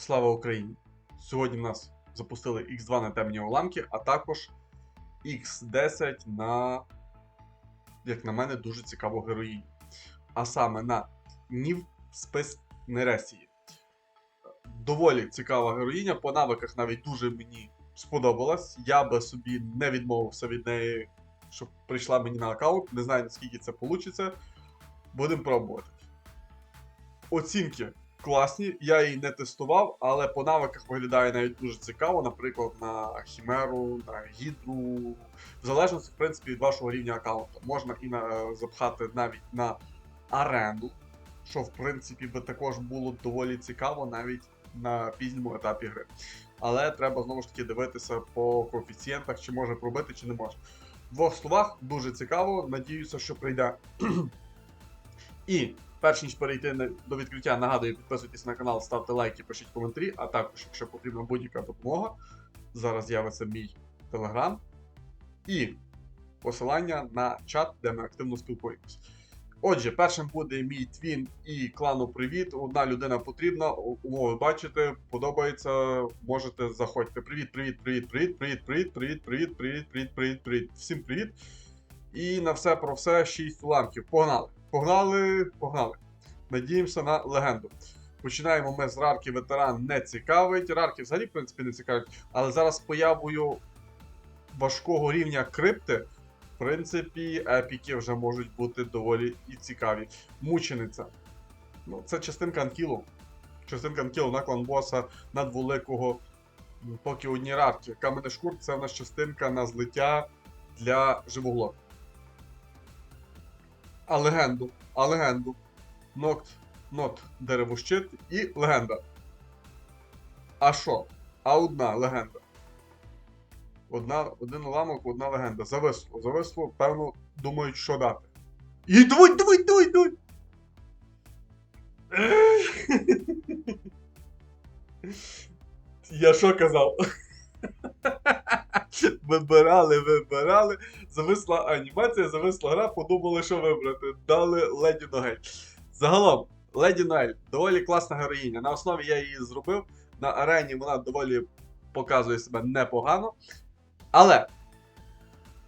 Слава Україні! Сьогодні в нас запустили X2 на темні уламки, а також X10 на, як на мене, дуже цікаву героїню. А саме на Нів Спис Нересії. Доволі цікава героїня, по навиках навіть дуже мені сподобалась. Я би собі не відмовився від неї, щоб прийшла мені на аккаунт. Не знаю наскільки це вийде. Будемо пробувати. Оцінки класні, я її не тестував, але по навиках виглядає навіть дуже цікаво, наприклад, на Хімеру, на Гідру. В залежності, в принципі, від вашого рівня аккаунту. Можна і на, запхати навіть на арену, що в принципі би також було доволі цікаво навіть на пізньому етапі гри. Але треба знову ж таки дивитися по коефіцієнтах, чи може пробити, чи не може. В двох словах дуже цікаво. Надіюся, що прийде. І перш ніж перейти до відкриття, нагадую, підписуйтесь на канал, ставте лайки, пишіть коментарі, а також, якщо потрібна будь-яка допомога, зараз з'явиться мій телеграм і посилання на чат, де ми активно спілкуємось. Отже, першим буде мій твін і клану Привіт. Одна людина потрібна. Умови бачите, подобається. Можете заходьте. Привіт, привіт, привіт, привіт, привіт, привіт, привіт, привіт, привіт, привіт, привіт, привіт. Всім привіт. І на все про все 6 уламків. Погнали! Погнали, погнали. Надіємося на легенду. Починаємо ми з рарки ветеран не цікавить. Рарки взагалі, в принципі, не цікавить. Але зараз появою важкого рівня крипти, в принципі, епіки вже можуть бути доволі і цікаві. Мучениця. Ну, це частинка анкілу. Частинка анкілу на клан боса надвеликого. Поки одні рарки. Каменний шкур це в нас частинка на злиття для живоглот. А легенду, а легенду. Нокт, нот, деревощит і легенда. А що? А одна легенда. Одна, один уламок, одна легенда. Зависло. Зависло, певно, думають, що дати. І давай, давай, давай, давай! Я що казав? Вибирали, вибирали. Зависла анімація, зависла гра, подумали, що вибрати. Дали Леді Ногель. Загалом, Леді Ногель доволі класна героїня. На основі я її зробив. На арені вона доволі показує себе непогано. Але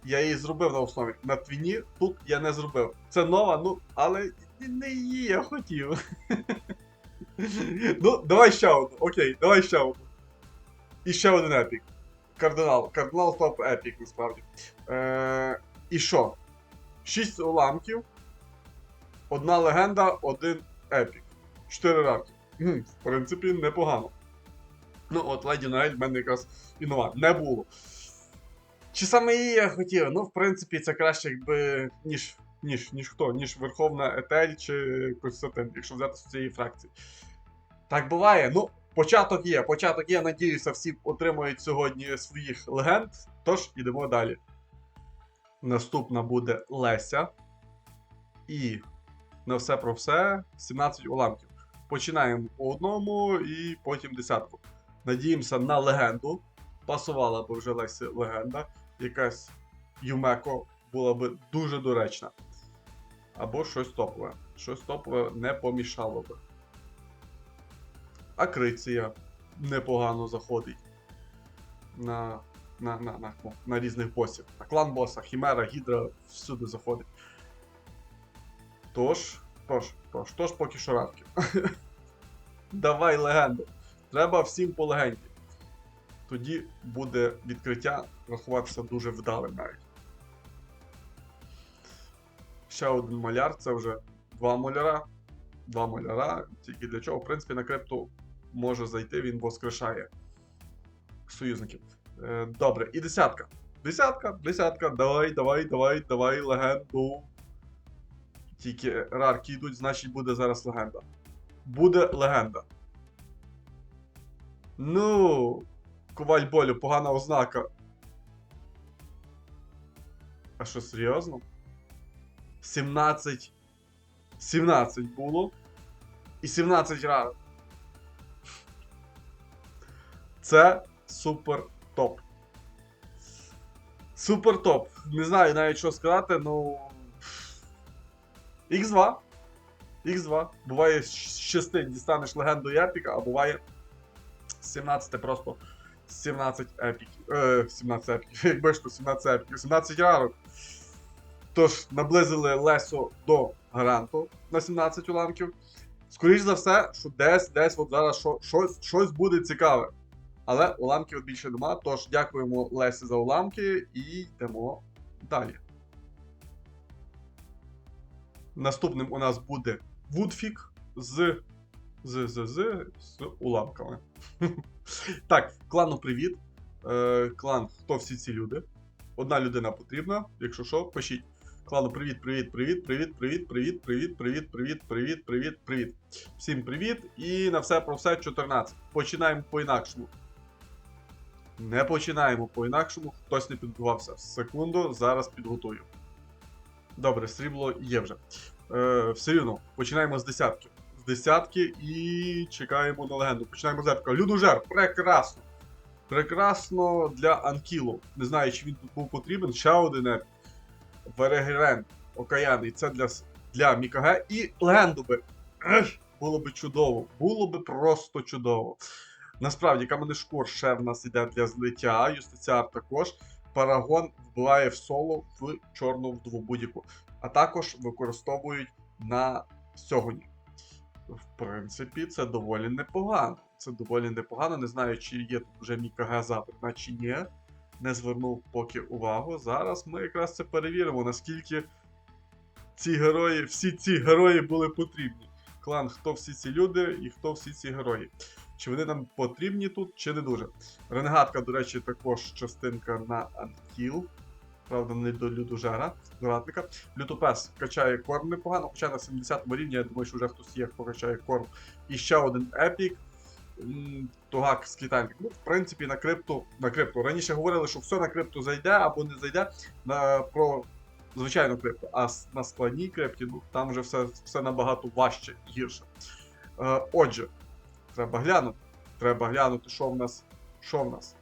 я її зробив на основі. На твіні тут я не зробив. Це нова, ну, але не її я хотів. Ну, давай ще одну. Окей, давай ще одну. І ще один епік. Кардинал. Кардинал топ епік, насправді. Е, і що? Шість уламків, одна легенда, один епік. Чотири раки. В принципі, непогано. Ну, от Леді Ноель в мене якраз і нова. Не було. Чи саме її я хотів? Ну, в принципі, це краще, якби, ніж, ніж, ніж хто, ніж Верховна Етель чи Константин, якщо взяти з цієї фракції. Так буває. Ну, початок є. Початок є. Надіюся, всі отримають сьогодні своїх легенд. Тож, ідемо далі. Наступна буде Леся. І на все про все 17 уламків. Починаємо по одному і потім десятку. Надіємося на легенду. Пасувала б вже Лесі легенда. Якась Юмеко була би дуже доречна. Або щось топове. Щось топове не помішало би. Акриція непогано заходить на, на, на, на, на, на різних босів. На клан боса, Хімера, Гідра всюди заходить. Тож, тож, тож, тож поки що равки. Давай легенду. Треба всім по легенді. Тоді буде відкриття рахуватися дуже вдалим навіть. Ще один маляр, це вже два маляра. Два маляра. Тільки для чого? В принципі, на крипту може зайти, він воскрешає союзників. Е, добре, і десятка. Десятка, десятка, давай, давай, давай, давай, легенду. Тільки рарки йдуть, значить буде зараз легенда. Буде легенда. Ну, коваль болю, погана ознака. А що, серйозно? 17. 17 було. І 17 рар. Це супер топ. Супер топ. Не знаю навіть що сказати, ну. Х2. Х2. Буває з 6 дістанеш легенду епіка, а буває 17 просто 17 епіків. Е, 17 епіків. Якби ж то 17 епіків. 17 рарок. Тож, наблизили Лесо до гаранту на 17 уламків. Скоріш за все, що десь, десь от зараз що, щось, щось буде цікаве. Але уламків більше нема. Тож дякуємо Лесі за уламки і йдемо далі. Наступним у нас буде Вудфік з. З, з, з, з уламками. так, клану привіт. Е, клан, хто всі ці люди? Одна людина потрібна. Якщо що, пишіть. Клану, привіт, привіт, привіт, привіт, привіт, привіт, привіт, привіт, привіт, привіт, привіт, привіт. Всім привіт. І на все про все 14. Починаємо по-інакшому. Не починаємо по-інакшому. Хтось не підготувався. Секунду, зараз підготую. Добре, срібло є вже. Е, все рівно, починаємо з десятки. З десятки і чекаємо на легенду. Починаємо з епіка. Людожер, прекрасно. Прекрасно для Анкілу. Не знаю, чи він тут був потрібен. Ще один епік. Верегерен, окаянний. Це для, для Мікаге. І легенду би. Ех, було би чудово. Було би просто чудово. Насправді, каменний шкур ще в нас йде для злиття, юстиціар також. Парагон вбиває в соло в чорну вдву будь-яку. А також використовують на сьогодні. В принципі, це доволі непогано. Це доволі непогано. Не знаю, чи є тут вже Мікаге запит, чи ні. Не звернув поки увагу. Зараз ми якраз це перевіримо, наскільки ці герої, всі ці герої були потрібні. Клан, хто всі ці люди і хто всі ці герої. Чи вони нам потрібні тут, чи не дуже. Ренегатка, до речі, також частинка на Анкіл. Правда, не до Людожера, до ратника. Лютопес качає корм непогано, хоча на 70 му рівні, я думаю, що вже хтось є, хто качає корм. І ще один епік. Тугак з Китайник. Ну, в принципі, на крипту, на крипту. Раніше говорили, що все на крипту зайде або не зайде на, про звичайну крипту. А на складній крипті, ну, там вже все, все набагато важче і гірше. Е, отже, треба глянути. Треба глянути, що в нас. Що в нас?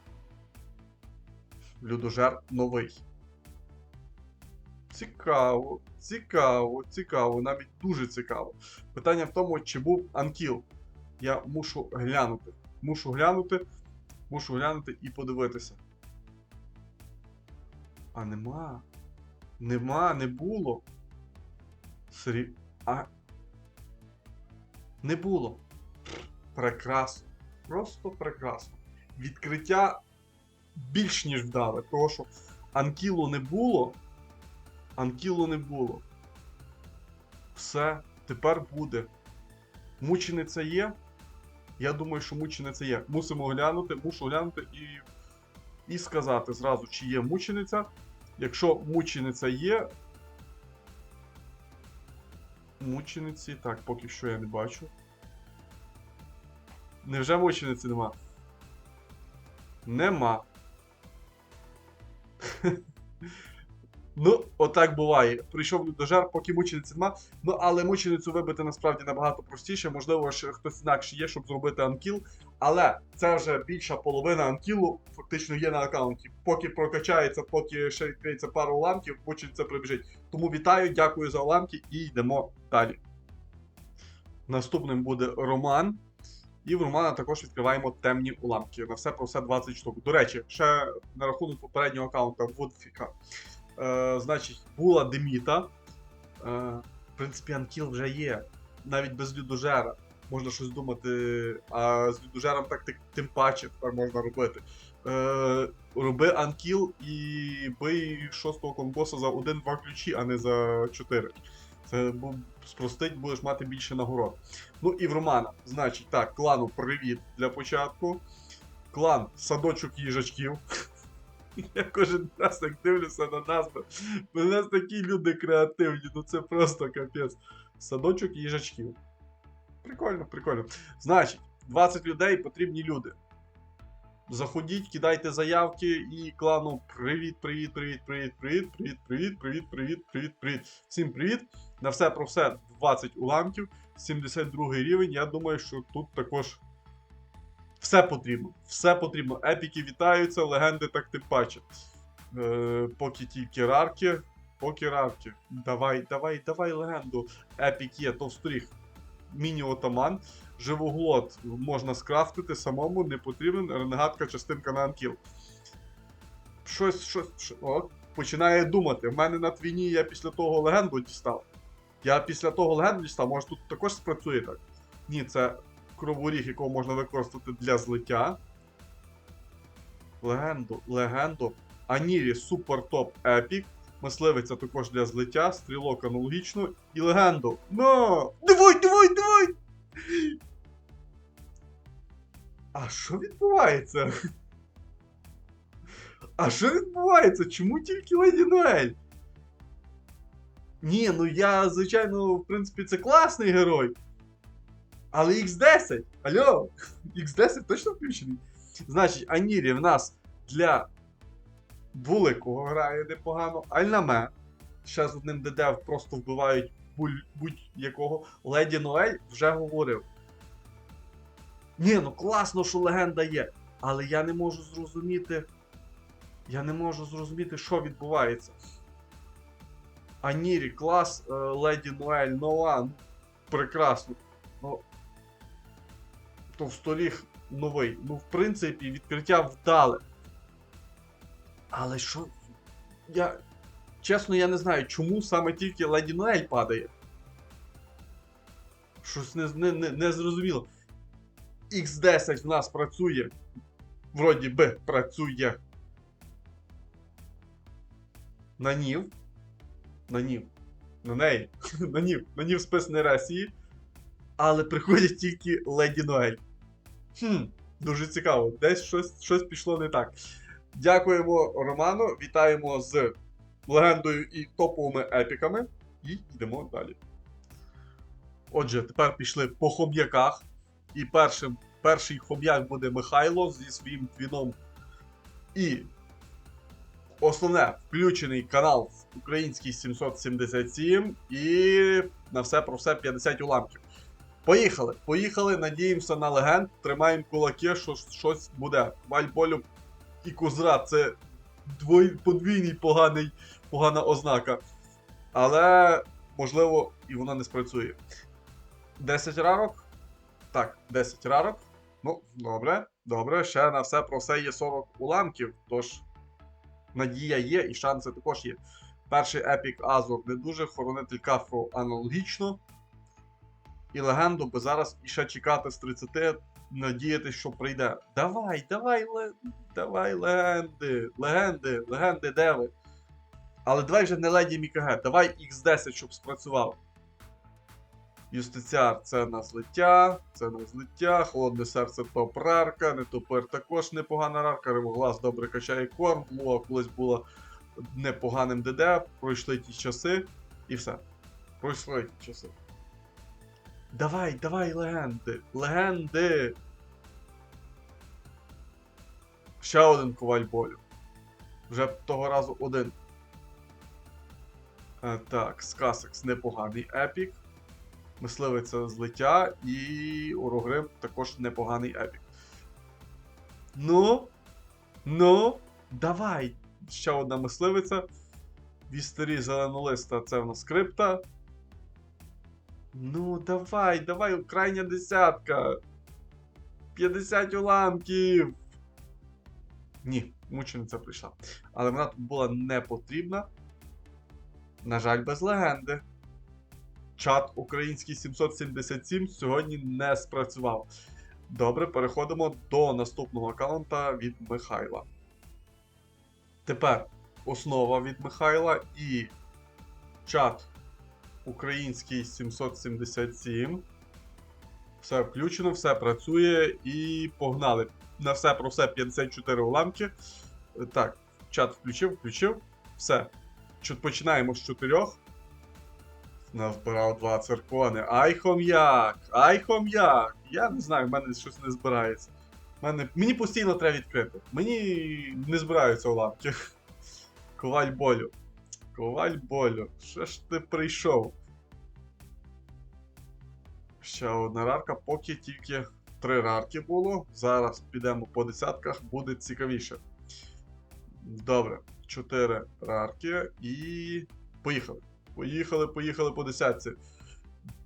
Людожер новий. Цікаво, цікаво, цікаво, навіть дуже цікаво. Питання в тому, чи був анкіл. Я мушу глянути. Мушу глянути, мушу глянути і подивитися. А нема. Нема, не було. Сері... А. Не було. Прекрасно. Просто прекрасно. Відкриття більш ніж вдале, тому що анкілу не було. Анкілу не було. Все, тепер буде. Мучениця є. Я думаю, що мучениця є. Мусимо глянути, мушу глянути і, і сказати зразу, чи є мучениця. Якщо мучениця є. Мучениці. Так, поки що я не бачу. Невже мучениці нема? Нема. Ну, отак буває. Прийшов людожер, поки мучениці нема. Ну, але мученицю вибити насправді набагато простіше. Можливо, ще хтось інакше є, щоб зробити анкіл. Але це вже більша половина анкілу фактично є на аккаунті. Поки прокачається, поки ще відкриється пару уламків, мучениця прибіжить. Тому вітаю, дякую за уламки і йдемо далі. Наступним буде Роман. І в Романа також відкриваємо темні уламки. На все про все 20 штук. До речі, ще на рахунок попереднього аккаунта Вудфіка. Е, значить, була Деміта. Е, в принципі, Анкіл вже є. Навіть без людожера. Можна щось думати, а з людожером так тим паче тепер можна робити. Е, роби анкіл і бий шостого комбоса за 1-2 ключі, а не за 4. Це бу- спростить, будеш мати більше нагород. Ну і в Романа. Значить, так, клану привіт для початку. Клан садочок їжачків. Я кожен раз як дивлюся на назви. У нас такі люди креативні, ну це просто капець. Садочок їжачків. Прикольно, прикольно. Значить, 20 людей потрібні люди. Заходіть, кидайте заявки і клану привіт, привіт, привіт, привіт, привіт, привіт, привіт, привіт, привіт, привіт, привіт. Всім привіт. На все про все 20 уламків, 72 рівень. Я думаю, що тут також все потрібно. Все потрібно. Епіки вітаються, легенди так тим паче. Е, поки тільки рарки. Поки рарки. Давай, давай, давай легенду. Епік є, товсторіг. Міні-отаман. живоглот можна скрафтити самому, не потрібен. Ренегатка частинка на анкіл. Щось, щось, що- о, починає думати. В мене на твіні я після того легенду дістав. Я після того легенду дістав, може тут також спрацює так. Ні, це кроворіг, якого можна використати для злиття. Легенду, легенду. Анірі Супер Топ Епік. Мисливиця також для злиття, стрілок аналогічно. І легенду. Но! Давай, давай, давай! А що відбувається? А що відбувається? Чому тільки Леді Ноель? Ні, ну я, звичайно, в принципі, це класний герой. Але X10. Алло, X10 точно включений? Значить, Анірі в нас для Вуликого грає непогано. Альнаме. Ще з одним ДД просто вбивають будь-якого. Леді Ноель вже говорив. Ні, ну класно, що легенда є. Але я не можу зрозуміти. Я не можу зрозуміти, що відбувається. Анірі, клас, е, Леді Ноель, Ноан. Прекрасно. Ну, Товстоліг новий. Ну, в принципі, відкриття вдале. Але що. Я. Чесно, я не знаю, чому саме тільки Леді Ноель падає. Щось не, не, не, не зрозуміло. X10 в нас працює. Вроді би працює. На Нів. На Нів. На неї. на Нів. На Нів спис Нересії. Але приходять тільки Леді Ноель. Хм, дуже цікаво. Десь щось, щось пішло не так. Дякуємо Роману, вітаємо з легендою і топовими епіками. І йдемо далі. Отже, тепер пішли по хом'яках. І першим, перший хом'як буде Михайло зі своїм твіном. І основне включений канал Український 777 і на все про все 50 уламків. Поїхали! Поїхали, надіємося на легенд, тримаємо кулаки, що щось буде. Вальболю і Кузра це двой, подвійний поганий, погана ознака. Але, можливо, і вона не спрацює. 10 рарок? Так, 10 рарок. Ну, добре, добре. Ще на все про все є 40 уламків. Тож, надія є і шанси також є. Перший епік Азур не дуже, хоронитель Кафру аналогічно. І легенду би зараз іще чекати з 30, надіятися, що прийде. Давай, давай, ле... давай, легенди, легенди, легенди, де ви? Але давай вже не леді Мікаге, давай X10, щоб спрацював. Юстиціар це на злиття, це на злиття, холодне серце топ рарка, нетопир також непогана рарка, ривоглаз добре качає корм, Луа колись була непоганим ДД, пройшли ті часи і все. Пройшли ті часи. Давай, давай, легенди! Легенди! Ще один коваль болю. Вже того разу один. Е, так, Скасекс непоганий епік. Мисливиця злиття і Урогрим також непоганий епік. Ну. Ну, давай! Ще одна мисливиця. Вістері зеленолиста це в нас крипта. Ну, давай, давай, крайня десятка. 50 уламків. Ні, мучениця прийшла. Але вона тут була не потрібна. На жаль, без легенди. Чат український 777 сьогодні не спрацював. Добре, переходимо до наступного аккаунта від Михайла. Тепер основа від Михайла і чат український 777. Все включено, все працює і погнали. На все про все 54 уламки. Так, чат включив, включив. Все. Починаємо з чотирьох. Назбирав два циркони. Ай хом'як! Ай хом'як! Я не знаю, в мене щось не збирається. Мене... Мені постійно треба відкрити. Мені не збираються уламки. Коваль болю. Коваль болю. Що ж ти прийшов? Ще одна рарка, поки тільки три рарки було. Зараз підемо по десятках, буде цікавіше. Добре, чотири рарки і. Поїхали. Поїхали, поїхали по десятці.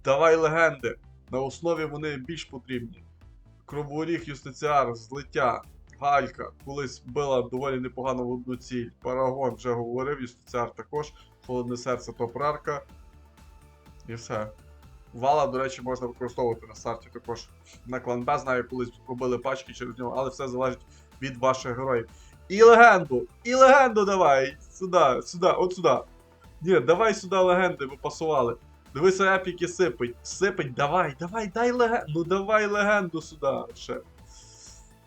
Давай легенди. На основі вони більш потрібні. Кровооріг, Юстиціар, злиття, Галька колись била доволі непогано в одну ціль. Парагон вже говорив, Юстиціар також, Холодне серце, топрарка. І все. Вала, до речі, можна використовувати на старті також. На клан Б знаю, колись робили пачки через нього, але все залежить від ваших героїв. І легенду! І легенду давай! Сюди, сюди, от сюди. Ні, давай сюди легенди, ми пасували. Дивися, епіки сипить. Сипить, давай, давай, дай легенду. Ну давай легенду сюди ще.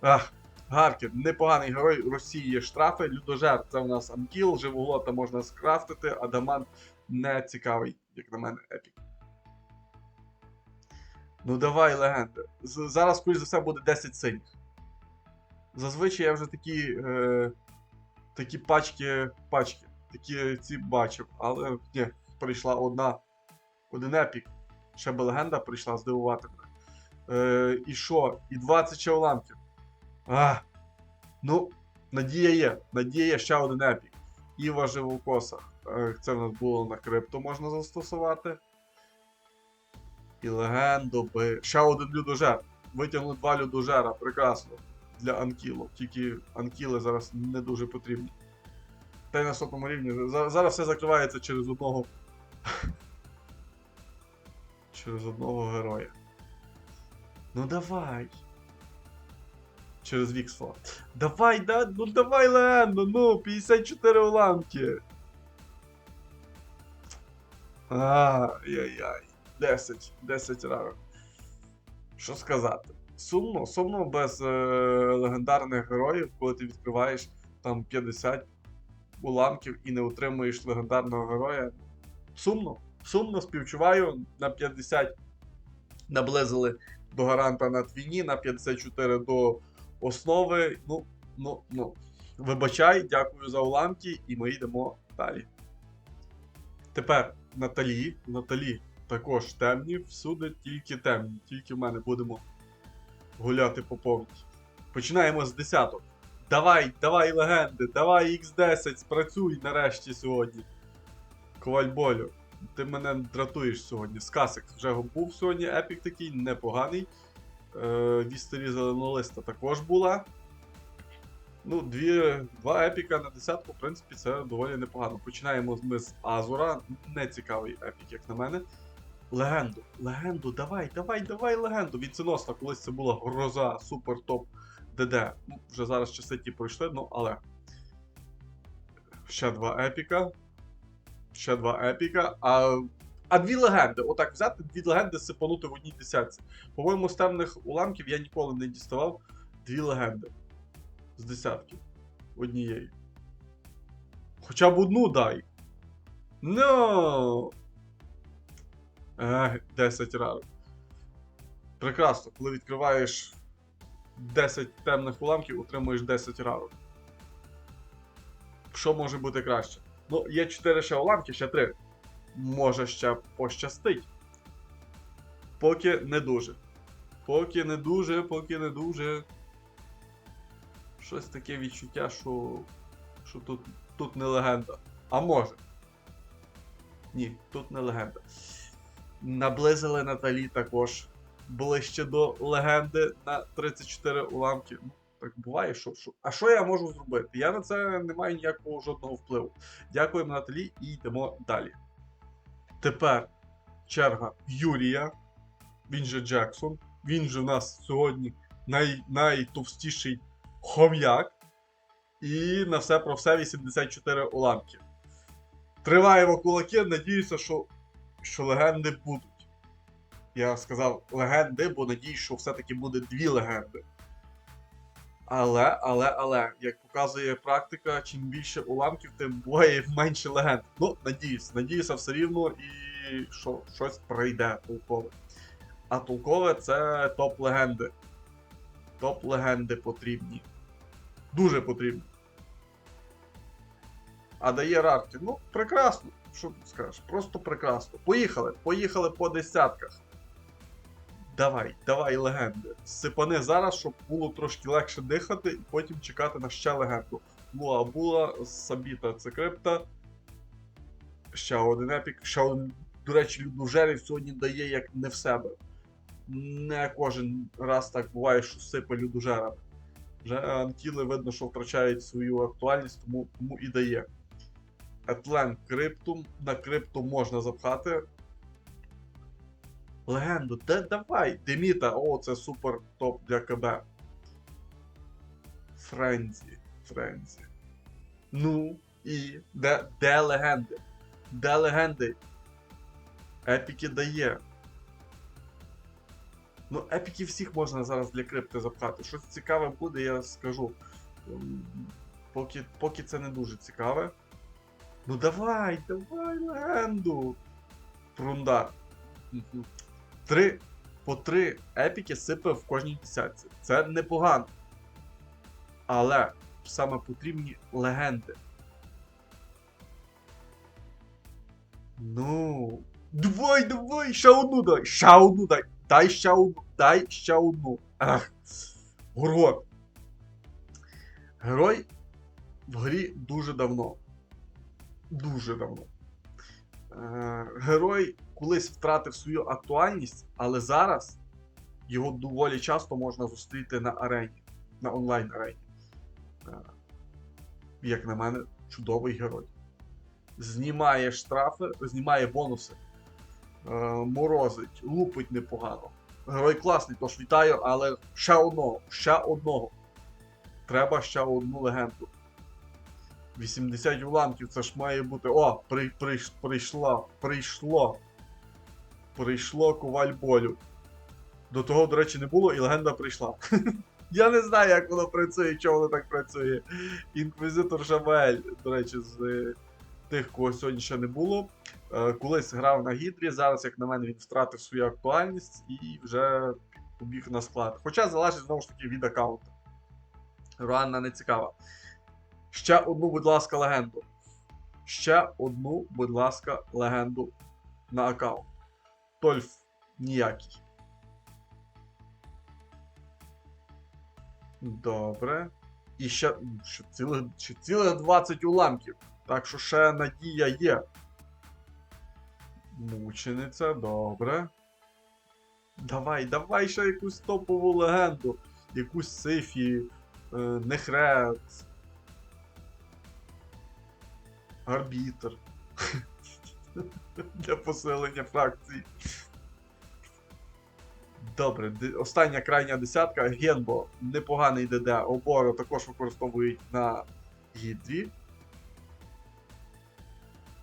Ах, Гаркін, непоганий герой, Росії є штрафи, людожер це у нас Анкіл, живоглота можна скрафтити, Адамант не цікавий, як на мене, епік. Ну давай, легенди. Зараз, скоріш за все, буде 10 синіх. Зазвичай я вже такі. Е, такі пачки. пачки. Такі ці бачив. Але ні, прийшла одна. Один епік. Ще би легенда прийшла здивувати. Е, і що? І 20 ще уламків. А, ну, надія є. Надія є ще один епік. Іва живокоса. Е, це в нас було на крипто можна застосувати. І легенду би. Ще один людожер. Витягнули два людожера. Прекрасно. Для анкілу. Тільки анкіли зараз не дуже потрібні. Та й на сотому рівні. Зараз все закривається через одного. через одного героя. Ну давай. Через Віксфо. Давай, да, ну давай, легенду, ну, 54 уламки. Ай-яй-яй. 10, 10 ранок. Що сказати? Сумно, сумно без е, легендарних героїв, коли ти відкриваєш там 50 уламків і не отримуєш легендарного героя. Сумно. Сумно співчуваю. На 50 наблизили до гаранта на твіні, на 54 до основи. Ну, ну, ну. Вибачай, дякую за уламки, і ми йдемо далі. Тепер Наталі. Наталі також темні, всюди тільки темні. Тільки в мене будемо гуляти по повній. Починаємо з десяток. Давай, давай, легенди, давай X10, спрацюй нарешті сьогодні. Коваль болю. Ти мене дратуєш сьогодні. Скасик вже був сьогодні, епік такий, непоганий. Е, Вістері зеленолиста також була. Ну, дві, два епіка на десятку, в принципі, це доволі непогано. Починаємо ми з Азура. Нецікавий епік, як на мене. Легенду, легенду, давай, давай, давай легенду. Віценосно, колись це була гроза, супер топ ДД. Вже зараз часи ті пройшли, ну але. Ще два епіка. Ще два епіка. А, а дві легенди. Отак взяти, дві легенди сипанути в одній десятці. По-моєму, з темних уламків я ніколи не діставав дві легенди. З десятки. Однієї. Хоча б одну дай. Ну. Ех, 10 разів. Прекрасно, коли відкриваєш 10 темних уламків, отримуєш 10 равок. Що може бути краще? Ну, є 4 ще уламки, ще 3. Може ще пощастить. Поки не дуже. Поки не дуже, поки не дуже. Щось таке відчуття, що. що тут, тут не легенда. А може. Ні, тут не легенда. Наблизили Наталі також ближче до легенди на 34 уламки. Ну, так буває, що, що. А що я можу зробити? Я на це не маю ніякого жодного впливу. Дякуємо Наталі і йдемо далі. Тепер черга Юрія. Він же Джексон. Він же в нас сьогодні най, найтовстіший хом'як. І на все про все 84 уламки. Триваємо кулаки, надіюся, що, що легенди будуть. Я сказав легенди, бо надіюсь, що все-таки буде дві легенди. Але, але, але, як показує практика, чим більше уламків, тим буває менше легенд. Ну, надіюсь, надіюся все рівно і що щось прийде толкове. А толкове це топ-легенди. Топ-легенди потрібні. Дуже потрібні. А дає рарки. Ну, прекрасно. Що скажеш? Просто прекрасно. Поїхали, поїхали по десятках. Давай, давай легенди. Сипани зараз, щоб було трошки легше дихати, і потім чекати на ще легенду. Луа була, Сабіта це крипта. Ще один епік, ще один, до речі, людожерів сьогодні дає як не в себе. не кожен раз так буває, що сипе людожерами. Вже антіли видно, що втрачають свою актуальність, тому, тому і дає. Етлен криптум. На крипту можна запхати. Легенду, де давай! Деміта, о, це супер топ для КБ. Френзі. Френзі. Ну, і де, де легенди? Де легенди? Епіки дає. Ну, епіки всіх можна зараз для крипти запхати. Щось цікаве буде, я скажу. Поки, поки це не дуже цікаве. Ну давай, давай легенду. Прундар. Три, по три епіки сипе в кожній десятці. Це непогано. Але саме потрібні легенди. Ну. Давай, давай, ще одну дай, ще одну дай. Дай ще одну, дай ще одну. Ах. Герой в грі дуже давно. Дуже давно. Е, герой колись втратив свою актуальність, але зараз його доволі часто можна зустріти на арені, на онлайн арені. Е, як на мене, чудовий герой. Знімає штрафи, знімає бонуси, е, морозить, лупить непогано. Герой класний, тож вітаю, але ще одного, ще одного. Треба ще одну легенду. 80 уламків, це ж має бути. О, при, при, прийшла, прийшло. Прийшло коваль болю. До того, до речі, не було, і легенда прийшла. Я не знаю, як воно працює, чого воно так працює. Інквізитор Жавель, до речі, з е, тих, кого сьогодні ще не було. Е, Колись грав на Гідрі, зараз, як на мене, він втратив свою актуальність і вже побіг на склад. Хоча залежить знову ж таки від аккаунту. Руанна не цікава. Ще одну, будь ласка, легенду. Ще одну, будь ласка, легенду на аккаунт. Тольф ніякий. Добре. І ще, ще, цілих, ще цілих 20 уламків. Так що ще надія є. Мучениця, добре. Давай, давай ще якусь топову легенду. Якусь сифі, е, нехрет. Арбітр. Для посилення фракцій. Добре, остання крайня десятка. Генбо, непоганий ДД. Обору також використовують на гідрі.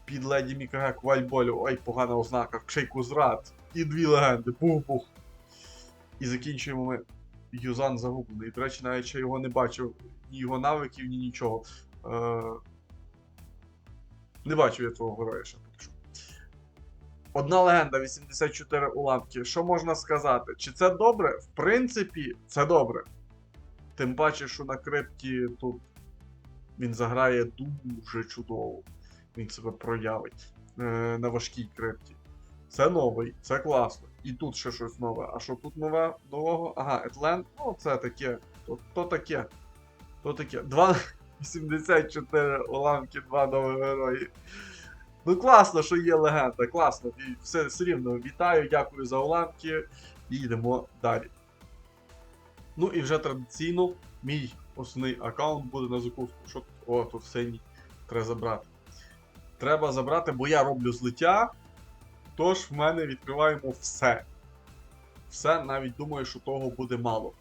Під леді Мікаге Квальболю. Ой, погана ознака. Шейку зрад. І дві легенди. Бух-бух. І закінчуємо ми. Юзан загублений. До речі, навіть ще його не бачив. Ні його навиків, ні нічого. Е... Не бачив я твого героя ще. Одна легенда, 84 уламки. Що можна сказати? Чи це добре? В принципі, це добре. Тим паче, що на крипті тут він заграє дуже чудово. Він себе проявить е, на важкій крипті. Це новий, це класно. І тут ще щось нове. А що тут нове нового? Ага, Етлен. Ну, це таке. То, то таке. То таке. Два... 84 уламки, два нові герої. Ну класно, що є легенда, класно. І все, все рівно вітаю, дякую за уламки і йдемо далі. Ну і вже традиційно мій основний аккаунт буде на закуску. Що тут? О, тут синій. Треба забрати. Треба забрати, бо я роблю злиття. Тож в мене відкриваємо все. Все, навіть думаю, що того буде мало.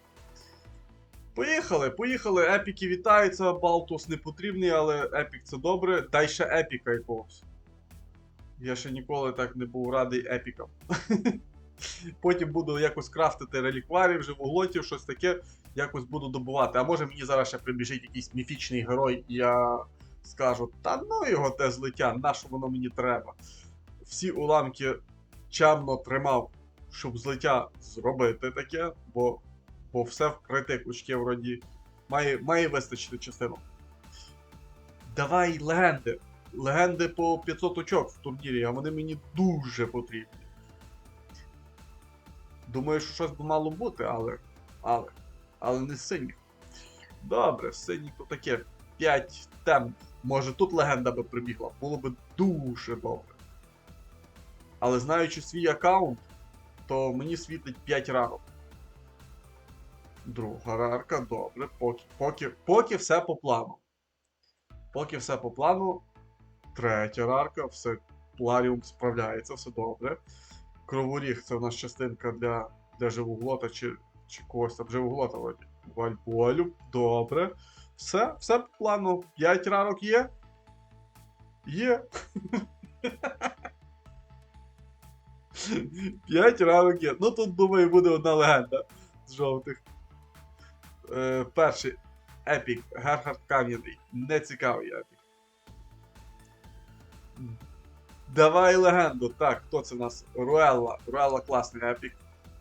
Поїхали, поїхали. Епіки вітаються, Балтус не потрібний, але епік це добре. Дай ще епіка якогось. Я ще ніколи так не був радий епікам. Потім буду якось крафтити релікварів, живоглотів, щось таке, якось буду добувати. А може мені зараз ще прибіжить якийсь міфічний герой, і я скажу, та ну його те злиття, на що воно мені треба. Всі уламки чемно тримав, щоб злиття зробити таке, бо, бо все вкрите кучки вроді. Має, має вистачити частину. Давай легенди. Легенди по 500 очок в турнірі, а вони мені дуже потрібні. Думаю, що щось би мало бути, але. Але. Але не синіх. Добре, синіх то таке 5 тем. Може тут легенда би прибігла. Було би дуже добре. Але знаючи свій аккаунт, то мені світить 5 ранок. Друга рарка, добре. Поки, поки, поки все по плану. Поки все по плану. Третя рарка, все Пларіум справляється, все добре. Кроворіг це у нас частинка для, для живоглота чи, чи когось там живоглота вроді. Вальболю, добре. Все, все по плану. 5 рарок є. Є. 5 ранок є. Ну тут, думаю, буде одна легенда з жовтих. Е, перший епік. Герхард Кам'яний. Не цікавий епік. Давай легенду. Так, хто це у нас? Руелла. Руелла класний епік.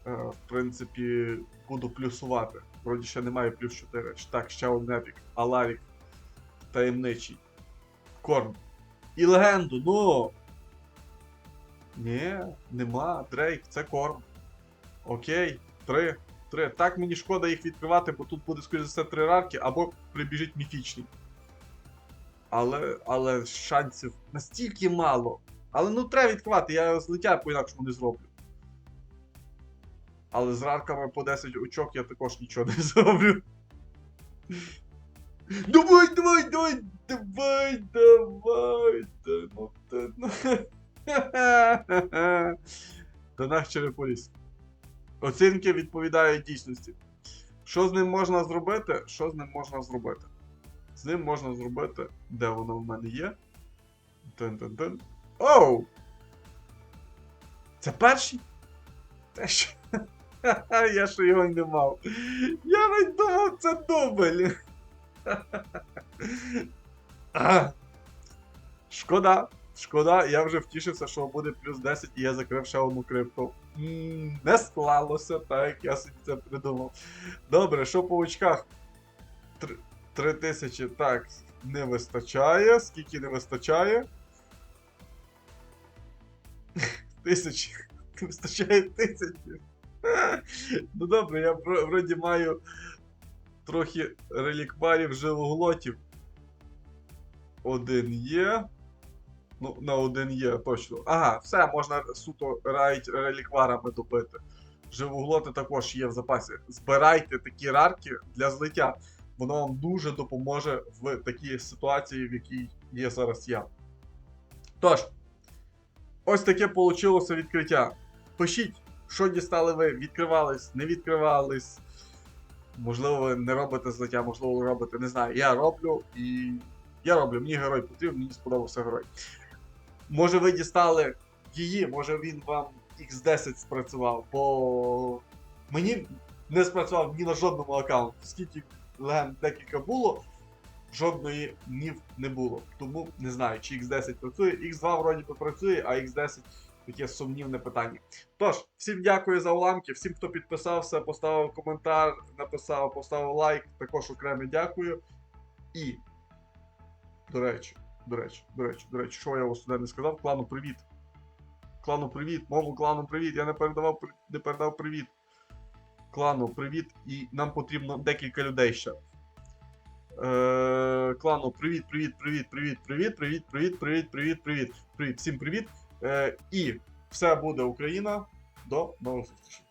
Е, в принципі, буду плюсувати. Вроді ще немає плюс 4. Так, ще один епік. Аларік. Таємничий. Корм. І легенду, ну. Ні, нема. Дрейк, це корм. Окей, три. Три. Так мені шкода їх відкривати, бо тут буде, скоріше за все, три рарки, або прибіжить міфічний. Але, але шансів настільки мало. Але ну треба відкривати, я злиття по-інакшому не зроблю. Але з рарками по 10 очок я також нічого не зроблю. Давай, давай, давай, давай, давай, та ну та ну. Череполіс. Оцінки відповідають дійсності. Що з ним можна зробити? Що з ним можна зробити? З ним можна зробити. Де воно в мене є? Тин-тин-тин. Оу! Це перший? Те що? Я ще його не мав. Я навіть думав, це дубль. Шкода. Шкода, я вже втішився, що буде плюс 10 і я закрив ще одну крипту. Не склалося так, як я собі це придумав. Добре, що по очках? Три- Три тисячі, так, не вистачає. Скільки не вистачає? Тисячі. Не вистачає тисячі. Ну добре, я вроді маю трохи релікварів живоглотів. Один є. Ну, на один є, точно. Ага, все, можна суто райт релікварами добити. Живоглоти також є в запасі. Збирайте такі рарки для злиття. Воно вам дуже допоможе в такій ситуації, в якій є зараз я. Тож, ось таке вийшло відкриття. Пишіть, що дістали ви, відкривались, не відкривались. Можливо, ви не робите злиття, можливо, ви робите, не знаю. Я роблю і. Я роблю, мені герой потрібен, мені сподобався герой. Може, ви дістали її, може він вам X10 спрацював, бо мені не спрацював ні на жодному аккаунті. Скільки легенд декілька було, жодної нів не було. Тому не знаю, чи X10 працює. X2 вроді би працює, а X10 таке сумнівне питання. Тож, всім дякую за уламки, всім, хто підписався, поставив коментар, написав, поставив лайк, також окремо дякую. І, до речі, до речі, до речі, до речі, що я ось сюди не сказав? Клану привіт. Клану привіт, мову клану привіт. Я не передавав не передав привіт. Клану привіт, і нам потрібно декілька людей ще. Е, клану, привіт, привіт, привіт, привіт, привіт, привіт, привіт, привіт, привіт, привіт, привіт, всім привіт. Е, і все буде Україна. До нових зустрічей.